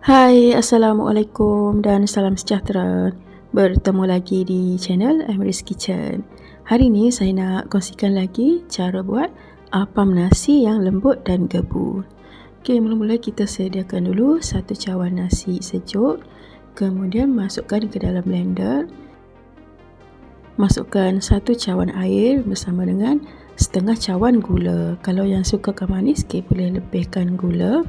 Hai, Assalamualaikum dan salam sejahtera. Bertemu lagi di channel Emrys Kitchen. Hari ini saya nak kongsikan lagi cara buat apam nasi yang lembut dan gebu. Okey, mula-mula kita sediakan dulu satu cawan nasi sejuk. Kemudian masukkan ke dalam blender. Masukkan satu cawan air bersama dengan setengah cawan gula. Kalau yang suka manis, okay, boleh lebihkan gula.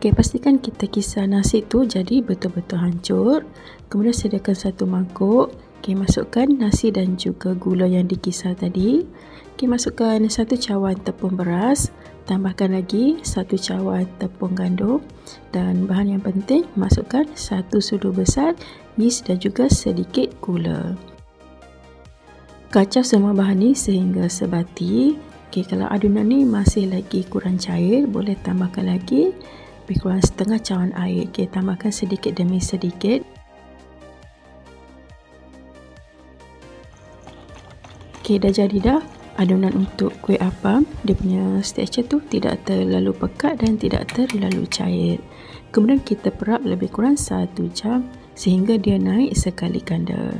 Okay, pastikan kita kisar nasi tu jadi betul-betul hancur. Kemudian sediakan satu mangkuk. Okay, masukkan nasi dan juga gula yang dikisar tadi. Okay, masukkan satu cawan tepung beras. Tambahkan lagi satu cawan tepung gandum. Dan bahan yang penting, masukkan satu sudu besar yeast dan juga sedikit gula. Kacau semua bahan ni sehingga sebati. Okay, kalau adunan ni masih lagi kurang cair, boleh tambahkan lagi lebih kurang setengah cawan air. Okey, tambahkan sedikit demi sedikit. Okey, dah jadi dah adunan untuk kuih apam. Dia punya texture tu tidak terlalu pekat dan tidak terlalu cair. Kemudian kita perap lebih kurang 1 jam sehingga dia naik sekali ganda.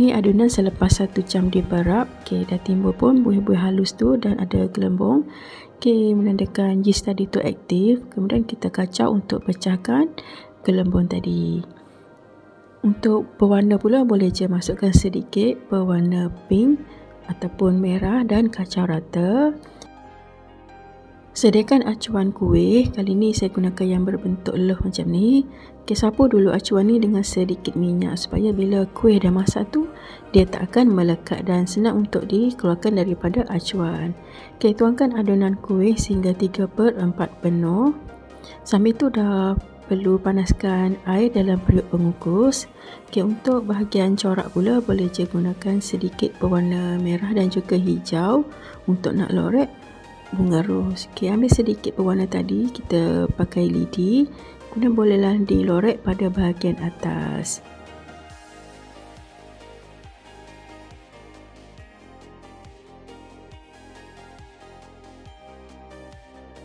Ni adunan selepas 1 jam diperap. Okey, dah timbul pun buih-buih halus tu dan ada gelembung. Okey, menandakan yeast tadi tu aktif. Kemudian kita kacau untuk pecahkan gelembung tadi. Untuk pewarna pula boleh je masukkan sedikit pewarna pink ataupun merah dan kacau rata. Sediakan acuan kuih. Kali ni saya gunakan yang berbentuk loaf macam ni. Okay, sapu dulu acuan ni dengan sedikit minyak supaya bila kuih dah masak tu dia tak akan melekat dan senang untuk dikeluarkan daripada acuan. Okay, tuangkan adunan kuih sehingga 3 per 4 penuh. Sambil tu dah perlu panaskan air dalam periuk pengukus. Okay, untuk bahagian corak pula boleh je gunakan sedikit pewarna merah dan juga hijau untuk nak lorek bunga ros. Okey, ambil sedikit pewarna tadi, kita pakai lidi. Kemudian bolehlah dilorek pada bahagian atas.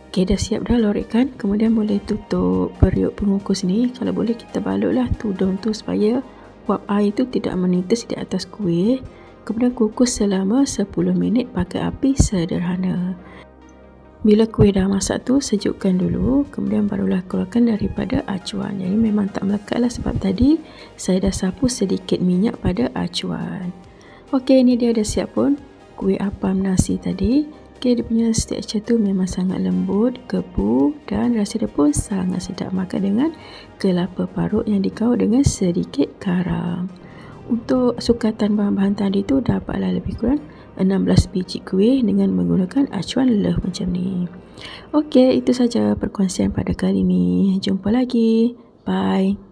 Okey, dah siap dah lorekkan. Kemudian boleh tutup periuk pengukus ni. Kalau boleh kita balutlah tudung tu supaya wap air tu tidak menitis di atas kuih. Kemudian kukus selama 10 minit pakai api sederhana. Bila kuih dah masak tu, sejukkan dulu. Kemudian barulah keluarkan daripada acuan. Jadi memang tak melekat lah sebab tadi saya dah sapu sedikit minyak pada acuan. Okey, ini dia dah siap pun. Kuih apam nasi tadi. Okey, dia punya texture tu memang sangat lembut, gebu dan rasa dia pun sangat sedap makan dengan kelapa parut yang dikawal dengan sedikit garam. Untuk sukatan bahan-bahan tadi tu dapatlah lebih kurang 16 biji kuih dengan menggunakan acuan love macam ni. Okey, itu saja perkongsian pada kali ini. Jumpa lagi. Bye.